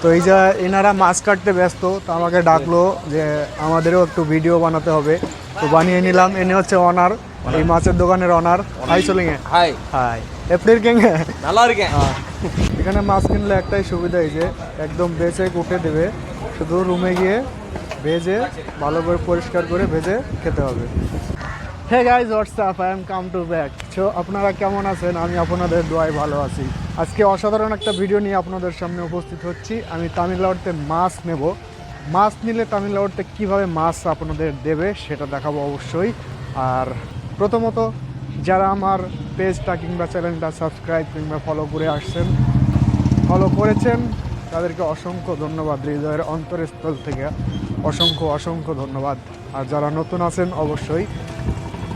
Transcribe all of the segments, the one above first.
তো এই যে এনারা মাছ কাটতে ব্যস্ত তো আমাকে ডাকলো যে আমাদেরও একটু ভিডিও বানাতে হবে। তো বানিয়ে নিলাম এনে হচ্ছে অনার এই মাছের দোকানের অনার হাই চলিং হাই হাই এপ্রিল কেঙ্গে ভালো আর এখানে মাছ কিনলে একটাই সুবিধা এই যে একদম বেঁচে কুটে দেবে। শুধু রুমে গিয়ে ভেজে ভালো করে পরিষ্কার করে ভেজে খেতে হবে। হ্যাঁ guys what's up I am come to back so আপনারা কেমন আছেন? আমি আপনাদের দোয়ায় ভালো আছি। আজকে অসাধারণ একটা ভিডিও নিয়ে আপনাদের সামনে উপস্থিত হচ্ছি। আমি তামিলনাড়ুতে মাছ নেব। মাছ নিলে তামিলনাড়ুতে কীভাবে মাছ আপনাদের দেবে সেটা দেখাবো অবশ্যই। আর প্রথমত, যারা আমার পেজটা কিংবা চ্যানেলটা সাবস্ক্রাইব কিংবা ফলো করে আসছেন ফলো করেছেন, তাদেরকে অসংখ্য ধন্যবাদ। হৃদয়ের অন্তরস্থল থেকে অসংখ্য অসংখ্য ধন্যবাদ। আর যারা নতুন আছেন, অবশ্যই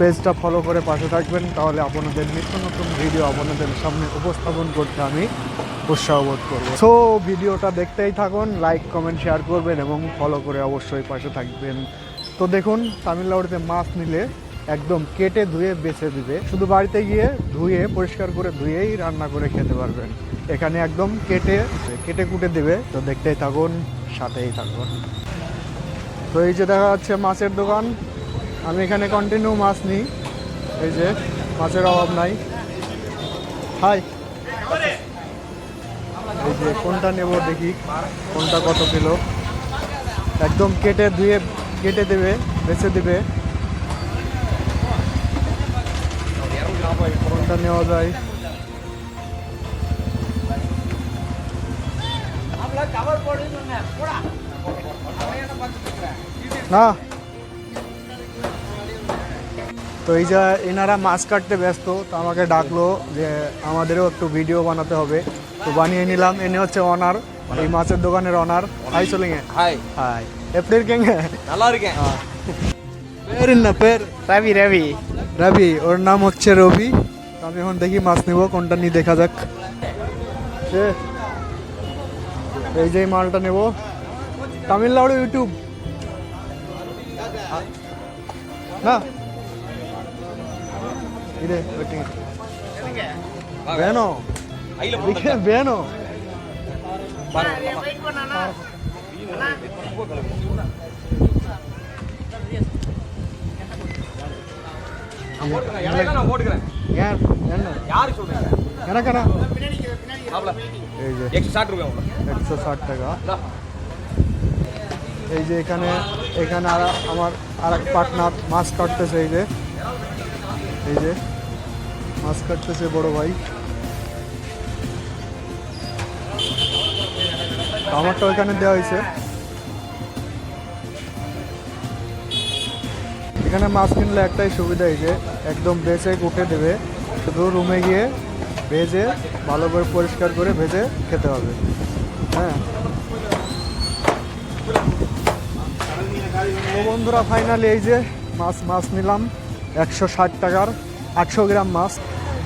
পেজটা ফলো করে পাশে থাকবেন, তাহলে আপনাদের নিত্য নতুন ভিডিও আপনাদের সামনে উপস্থাপন করতে আমি উৎসাহ বোধ করব। সো ভিডিওটা দেখতেই থাকুন লাইক কমেন্ট শেয়ার করবেন এবং ফলো করে অবশ্যই পাশে থাকবেন। তো দেখুন, তামিলনাড়ুতে মাছ নিলে একদম কেটে ধুয়ে বেছে দিবে। শুধু বাড়িতে গিয়ে ধুয়ে, পরিষ্কার করে ধুয়েই রান্না করে খেতে পারবেন। এখানে একদম কেটে কেটে কুটে দেবে। তো দেখতেই থাকুন, সাথেই থাকুন। তো এই যে দেখা যাচ্ছে মাছের দোকান। আমি এখানে কন্টিনিউ মাছ নিই। এই যে, মাছের অভাব নাই। হাই। এই যে, কোনটা নেব দেখি, কোনটা কত কিলো। একদম কেটে ধুয়ে, কেটে দেবে, বেছে দেবে। কোনটা নেওয়া যায়? না। তো এই যে এনারা মাছ কাটতে ব্যস্ত তো আমাকে ডাকলো যে আমাদেরও একটু ভিডিও বানাতে হবে তো বানিয়ে নিলাম এনে হচ্ছে অনার এই মাছের দোকানের honour hi Chaling hi high April কেঙ্গ நல்லா இருக்கேன் পের না পের রবি রবি রবি ওর নাম হচ্ছে রবি তো আমি এখন দেখি মাছ নিব কোনটা নিয়ে দেখা যাক সে এই যে এই মালটা নেব তামিলনাড়ু ইউটিউব না இது வெட்டுங்க வேணும் வேணும் எனக்கண்ணா একশো ষাট টাকা এই যে এখানে এখানে আমার আর এক পার্টনার মাছ কাটতেছে এই যে এই যে, মাছ কাটতেছে বড় ভাই। আমারটা ওইখানে দেওয়া হয়েছে। এখানে মাছ কিনলে একটাই সুবিধা যে, একদম বেচে কুটে দেবে। শুধু রুমে গিয়ে ভেজে, ভালো করে পরিষ্কার করে ভেজে খেতে হবে। হ্যাঁ। বন্ধুরা ফাইনালি এই যে মাছ মাছ নিলাম। একশো ষাট টাকার আটশো গ্রাম মাছ।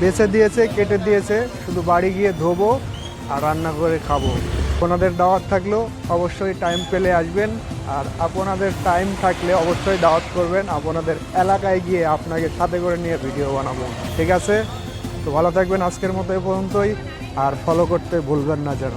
বেছে দিয়েছে, কেটে দিয়েছে, শুধু বাড়ি গিয়ে ধোবো আর রান্না করে খাব। আপনাদের দাওয়াত থাকলেও অবশ্যই টাইম পেলে আসবেন আর আপনাদের টাইম থাকলে অবশ্যই দাওয়াত করবেন। আপনাদের এলাকায় গিয়ে আপনাকে সাথে করে নিয়ে ভিডিও বানাবো। ঠিক আছে? তো ভালো থাকবেন আজকের মতো এ পর্যন্তই আর ফলো করতে ভুলবেন না যেন।